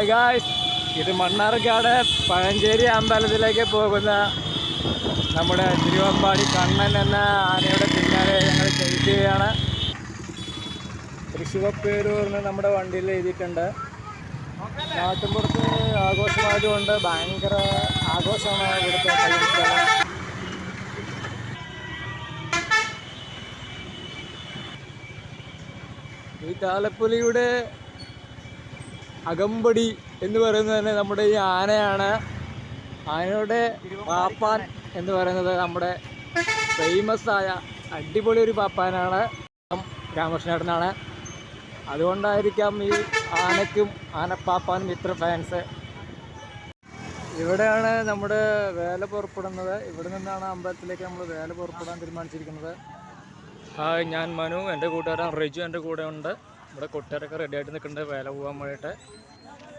Hi guys ഇത് മണ്ണാർക്കാട് പഴഞ്ചേരി അമ്പലത്തിലേക്ക് പോകുന്ന നമ്മുടെ തിരുവമ്പാടി കണ്ണൻ എന്ന ആനയുടെ പിന്നാലെ ഞങ്ങൾ ചെയ്ത് ചെയ്യുകയാണ്. തൃശ്ശൂർപ്പേരൂർ എന്ന് നമ്മുടെ വണ്ടിയിൽ എഴുതിയിട്ടുണ്ട്. നാട്ടിൻപുറത്ത് ആഘോഷമായതുകൊണ്ട് ഭയങ്കര ആഘോഷമാണ് ഇവിടുത്തെ കല്യാണം ഈ താലപ്പൊലിയുടെ അകമ്പടി എന്ന് പറയുന്നത് തന്നെ നമ്മുടെ ഈ ആനയാണ്. ആനയുടെ പാപ്പാൻ എന്ന് പറയുന്നത് നമ്മുടെ ഫേമസ് ആയ അടിപൊളി ഒരു പാപ്പാനാണ്. രാമകൃഷ്ണേട്ടനാണ്. അതുകൊണ്ടായിരിക്കാം ഈ ആനയ്ക്കും ആനപ്പാപ്പാനും ഇത്ര ഫാൻസ് ഇവിടെയാണ് നമ്മുടെ വേല പുറപ്പെടുന്നത്. ഇവിടെ നിന്നാണ് അമ്പലത്തിലേക്ക് നമ്മൾ വേല പുറപ്പെടാൻ തീരുമാനിച്ചിരിക്കുന്നത്. ഹായ് ഞാൻ മനു. എന്റെ കൂട്ടുകാരൻ റിജു എന്റെ കൂടെ ഉണ്ട് ഇവിടെ കൊട്ടുകാരൊക്കെ റെഡി ആയിട്ട് നിൽക്കുന്നുണ്ട്. വേല പോകാൻ വേണ്ടിയിട്ട്.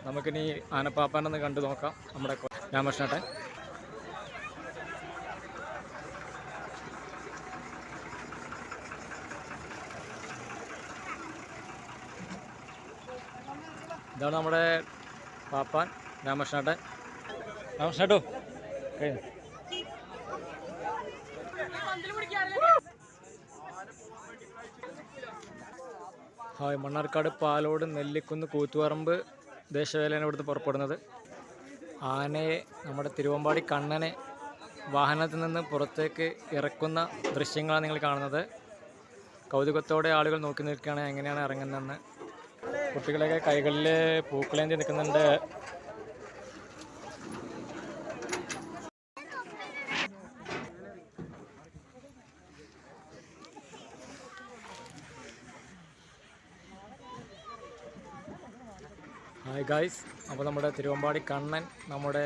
നമുക്കിനി ആനപ്പാപ്പാനൊന്ന് കണ്ടു നോക്കാം. നമ്മുടെ രാമകൃഷ്ണേട്ടൻ ഇതാണ് നമ്മുടെ പാപ്പാൻ രാമകൃഷ്ണേട്ടൻ രാമകൃഷ്ണേട്ടോ. കഴിഞ്ഞു. ഹായ് മണ്ണാർക്കാട് പാലോട് നെല്ലിക്കുന്ന് കൂത്തുപറമ്പ് ദേശവേലയാണ് ഇവിടുന്ന് പുറപ്പെടുന്നത്. ആനയെ നമ്മുടെ തിരുവമ്പാടി കണ്ണനെ വാഹനത്തിൽ നിന്ന് പുറത്തേക്ക് ഇറക്കുന്ന ദൃശ്യങ്ങളാണ് നിങ്ങൾ കാണുന്നത്. കൗതുകത്തോടെ ആളുകൾ നോക്കി നിൽക്കുകയാണ് എങ്ങനെയാണ് ഇറങ്ങുന്നതെന്ന്. കുട്ടികളൊക്കെ കൈകളിൽ പൂക്കളേന്തി നിൽക്കുന്നുണ്ട്. ഹായ് ഗായ്സ് അപ്പോൾ നമ്മുടെ തിരുവമ്പാടി കണ്ണൻ നമ്മുടെ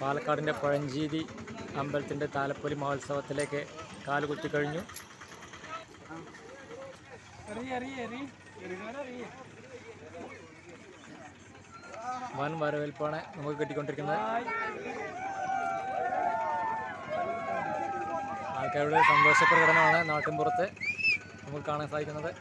പാലക്കാടിന്റെ പഴഞ്ചേരി അമ്പലത്തിന്റെ താലപ്പൊലി മഹോത്സവത്തിലേക്ക് കാൽ കുത്തിക്കഴിഞ്ഞു വൻ വരവേൽപ്പാണ് നമുക്ക് കിട്ടിക്കൊണ്ടിരിക്കുന്നത്. ആൾക്കാരുടെ സന്തോഷ പ്രകടനമാണ് നാട്ടിൻപുറത്ത് നമുക്ക് കാണാൻ സാധിക്കുന്നത്.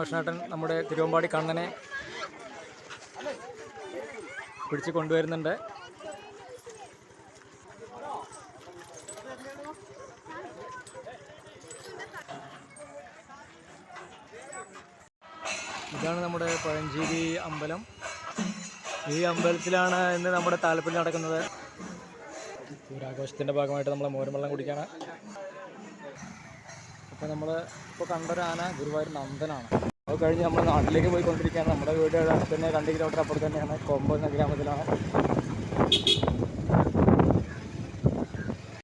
കൃഷ്ണേട്ടൻ നമ്മുടെ തിരുവമ്പാടി കണ്ണനെ പിടിച്ച് കൊണ്ടുവരുന്നുണ്ട്. ഇതാണ് നമ്മുടെ പഴഞ്ചേരി അമ്പലം. ഈ അമ്പലത്തിലാണ് ഇന്ന് നമ്മുടെ താലപ്പൊലി നടക്കുന്നത്. പൂരാഘോഷത്തിന്റെ ഭാഗമായിട്ട് നമ്മൾ മോരും വെള്ളം കുടിക്കാണ് അപ്പോൾ നമ്മൾ ഇപ്പോൾ കണ്ടൊരു ആന ഗുരുവായൂർ നന്ദനാണ്. അത് കഴിഞ്ഞ് നമ്മൾ നാട്ടിലേക്ക് പോയിക്കൊണ്ടിരിക്കുകയാണ്. നമ്മുടെ വീട് അടുത്ത് തന്നെ രണ്ട് കിലോമീറ്റർ അപ്പുറത്ത് തന്നെയാണ്. കൊമ്പ് എന്ന ഗ്രാമത്തിലാണ്.